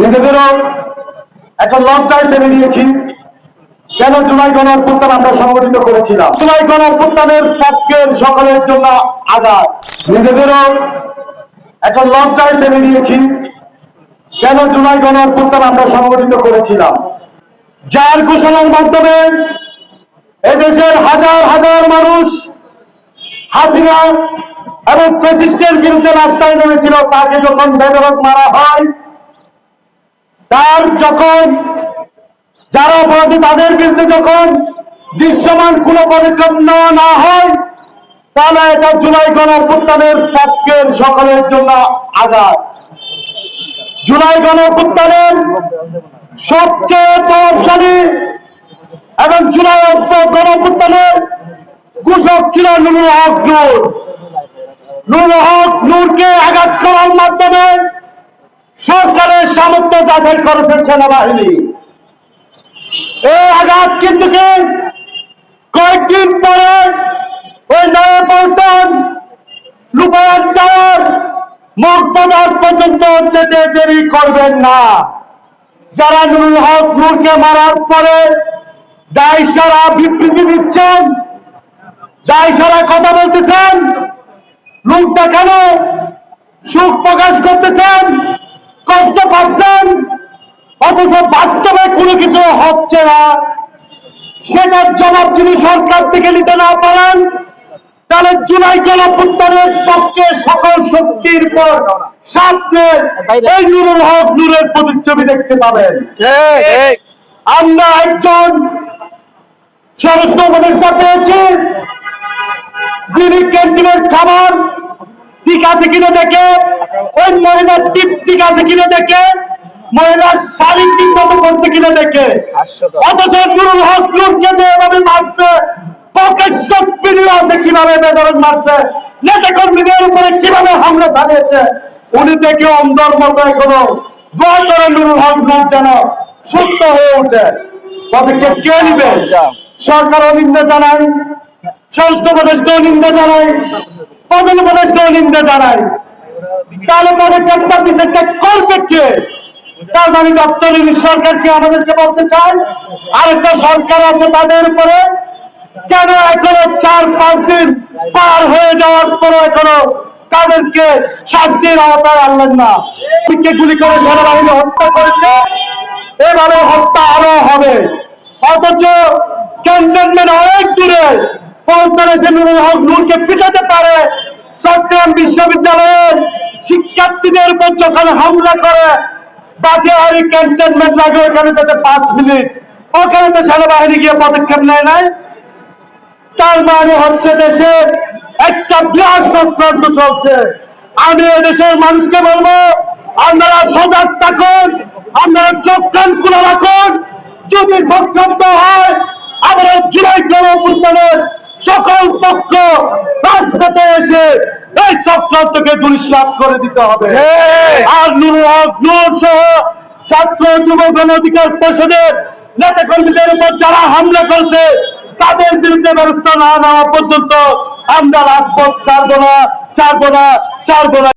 নিজেদেরও একটা লজ্জায় ফেলে দিয়েছি কেন জুলাই গণঅভ্যুত্থান আমরা সংগঠিত করেছিলাম? জুলাই গণঅভ্যুত্থানের পক্ষের সকলের জন্য আঘাত। নিজেদেরও একটা লজ্জায় ফেলে দিয়েছি কেন জুলাই গণঅভ্যুত্থান আমরা সংগঠিত করেছিলাম? যার ঘোষণার মাধ্যমে এদেশের হাজার হাজার মানুষ হাসিনা এবং প্রেসিডেন্টের বিরুদ্ধে রাস্তায় নেমেছিল, তাকে যখন বেদরক মারা হয় তার যখন, যারা অপরাধী তাদের বিরুদ্ধে যখন দৃশ্যমান কোন পদক্ষেপ নেওয়া না হয়, তাহলে এটা জুলাই গণঅভ্যুত্থানের পক্ষের সকলের জন্য আঘাত জুলাই গণঅভ্যুত্থানের সবচেয়ে প্রভাবশালী এবং জুলাই গণঅভ্যুত্থানের ঘোষক ছিল নুরুল হক নূর। নুরুল হক নূরকে আঘাত করার মাধ্যমে সরকারের সামর্থ্য যাচাই করেছেন সেনাবাহিনী। এই আঘাত কিন্তু কয়েকদিন পরে ওই নয়া পল্টন রূপায়ণ টাওয়ার মর্তদার পর্যন্ত যেতে দেরি করবেন না। যারা নুরুল হক নূরকে মারার পরে সারা বিবৃতি দিচ্ছেন সারা কথা বলতেছেন লোক দেখানো সুখ প্রকাশ করতেছেন কষ্ট পাচ্ছেন অথচ বাস্তবে কোনো কিছু হচ্ছে না। সেটার জবাব যদি সরকার থেকে নিতে না পারেন তাহলে জুলাই জনপুত্তরের পক্ষে সকল শক্তির পর সামনে এই নুরুল হক নূরের প্রতিচ্ছবি দেখতে পাবেন। আমরা একজন স্বরাষ্ট্র উপদেষ্টা পেয়েছি। যিনি ক্যান্টিনের খাবার ঠিক আছে কিনে দেখে? ওই মহিলার টিপ ঠিক আছে কিনে দেখে? মহিলার শাড়ি ঠিক মতো করতে কিনে দেখে? অথচ নুরুল হক নূরকে এভাবে মারছে। পকেট আছে কীভাবে বেদরক মারছে? নেতা কর্মীদের উপরে কীভাবে হামলা চালিয়েছে? উনি দেখে অন্ধর মতো এখনও। দোয়া করে নুরুল হক নূর যেন সুস্থ হয়ে ওঠে পদক্ষেপ কে নিবে? সরকার নিন্দা জানাই। স্বাস্থ্য উপদেষ্টাও নিন্দা জানাই প্রধান উপদেষ্টাও নিন্দা জানাই। তাহলে পদক্ষেপটা বিশেষটা করবে কে? তার মানে দপ্তরি সরকারকে আমাদেরকে বলতে চাই আরেকটা সরকার আছে তাদের উপরে, কেন এখনও চার পাঁচ দিন পার হয়ে যাওয়ার পরে এখনও তাদেরকে শান্তির আওতায় আনলেন না। কে গুলি করে সেনাবাহিনী হত্যা করেছে এবারে হত্যা আরও হবে। অথচ ক্যান্টনমেন্ট অনেক দূরে। পৌঁছানে যে নুরুল হক, নূরকে পিটাতে পারে। চট্টগ্রাম বিশ্ববিদ্যালয়ের শিক্ষার্থীদের উপর যখন হামলা করে বাজেহারি ক্যান্টনমেন্ট লাগে, ওখানে তাতে পাঁচ মিনিট। ওখানে তো সেনাবাহিনী গিয়ে পদক্ষেপ নেয় নাই। তার মানে হচ্ছে দেশে একটা বিরাট সংক্রান্ত চলছে। আমি দেশের মানুষকে বলব, আপনারা সজাগ থাকুন, আপনারা চোখ কান খোলা রাখুন। যদি সক্ষম হয়, আমরা জুলাই গণঅভ্যুত্থানের সকল পক্ষ রাজপথে এসে এই চক্রান্তকে দুরিশ্বাস করে দিতে হবে। আর নুর সহ ছাত্র যুব গণ অধিকার পরিষদের নেতা কর্মীদের উপর যারা হামলা করছে তাদের বিরুদ্ধে ব্যবস্থা না নেওয়া পর্যন্ত আমরা রাজপথ ছাড়বো না ছাড়বো না ছাড়বো না।